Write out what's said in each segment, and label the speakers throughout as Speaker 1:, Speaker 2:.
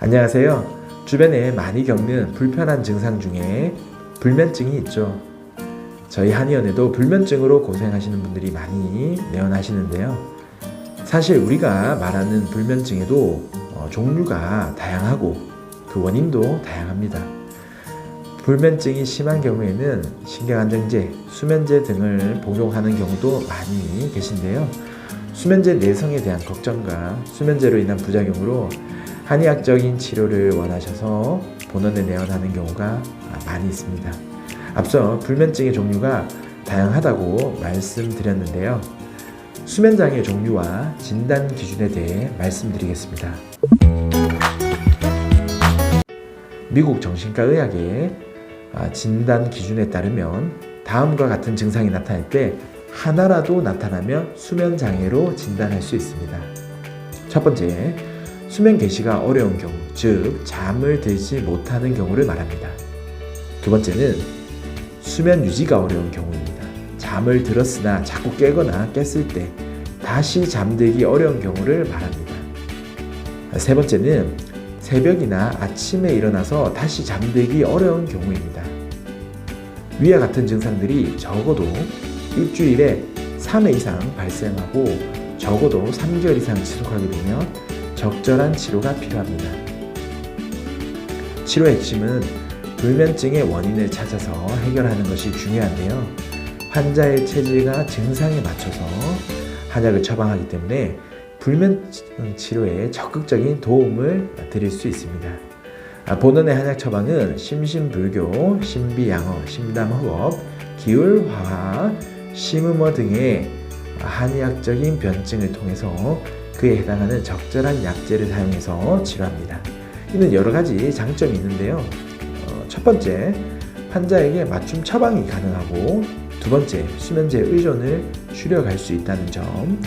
Speaker 1: 안녕하세요. 주변에 많이 겪는 불편한 증상 중에 불면증이 있죠. 저희 한의원에도 불면증으로 고생하시는 분들이 많이 내원하시는데요. 사실 우리가 말하는 불면증에도 어, 종류가 다양하고 그 원인도 다양합니다. 불면증이 심한 경우에는 신경안정제, 수면제 등을 복용하는 경우도 많이 계신데요. 수면제 내성에 대한 걱정과 수면제로 인한 부작용으로 한의학적인 치료를 원하셔서 본원에 내원하는 경우가 많이 있습니다. 앞서 불면증의 종류가 다양하다고 말씀드렸는데요. 수면장애 종류와 진단 기준에 대해 말씀드리겠습니다. 미국 정신과 의학의 아, 진단 기준에 따르면 다음과 같은 증상이 나타날 때 하나라도 나타나면 수면 장애로 진단할 수 있습니다. 첫 번째, 수면 개시가 어려운 경우, 즉 잠을 들지 못하는 경우를 말합니다. 두 번째는 수면 유지가 어려운 경우입니다. 잠을 들었으나 자꾸 깨거나 깼을 때 다시 잠들기 어려운 경우를 말합니다. 세 번째는 새벽이나 아침에 일어나서 다시 잠들기 어려운 경우입니다. 위와 같은 증상들이 적어도 일주일에 3회 이상 발생하고 적어도 3개월 이상 지속하게 되면 적절한 치료가 필요합니다. 치료 핵심은 불면증의 원인을 찾아서 해결하는 것이 중요한데요. 환자의 체질과 증상에 맞춰서 한약을 처방하기 때문에 불면증 치료에 적극적인 도움을 드릴 수 있습니다. 아, 본원의 한약 처방은 심신불교, 신비양어, 심담호흡, 기울화화, 심음어 등의 한의학적인 변증을 통해서 그에 해당하는 적절한 약재를 사용해서 치료합니다. 이는 여러 가지 장점이 있는데요. 어, 첫 번째, 환자에게 맞춤 처방이 가능하고 두 번째, 수면제 의존을 줄여갈 수 있다는 점.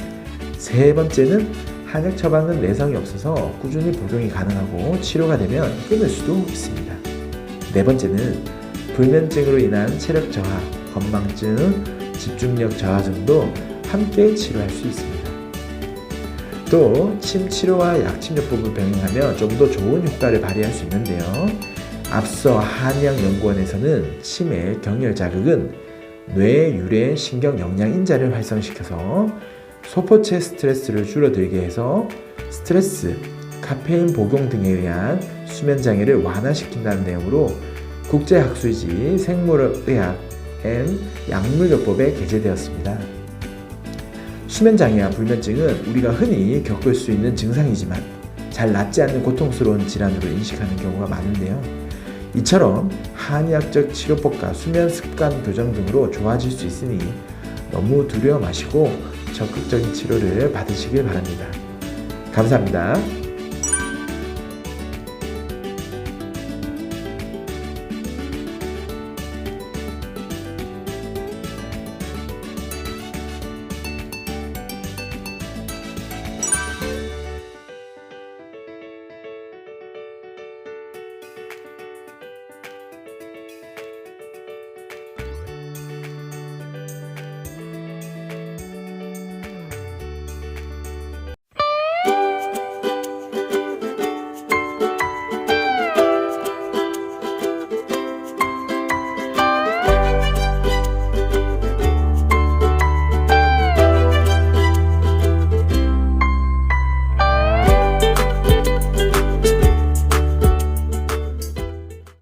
Speaker 1: 세 번째는 한약 처방은 내성이 없어서 꾸준히 복용이 가능하고 치료가 되면 끊을 수도 있습니다. 네 번째는 불면증으로 인한 체력 저하, 건망증, 집중력 저하증도 함께 치료할 수 있습니다. 또 침치료와 약침요법을 병행하면 좀더 좋은 효과를 발휘할 수 있는데요. 앞서 한의학연구원에서는 치매 경혈 자극은 뇌 유래 신경 영양 인자를 활성시켜서 소포체 스트레스를 줄어들게 해서 스트레스, 카페인 복용 등에 의한 수면 장애를 완화시킨다는 내용으로 국제학술지 생물의학 앤 약물요법에 게재되었습니다. 수면 장애와 불면증은 우리가 흔히 겪을 수 있는 증상이지만 잘 낫지 않는 고통스러운 질환으로 인식하는 경우가 많은데요. 이처럼 한의학적 치료법과 수면 습관 교정 등으로 좋아질 수 있으니 너무 두려워 마시고 적극적인 치료를 받으시길 바랍니다. 감사합니다.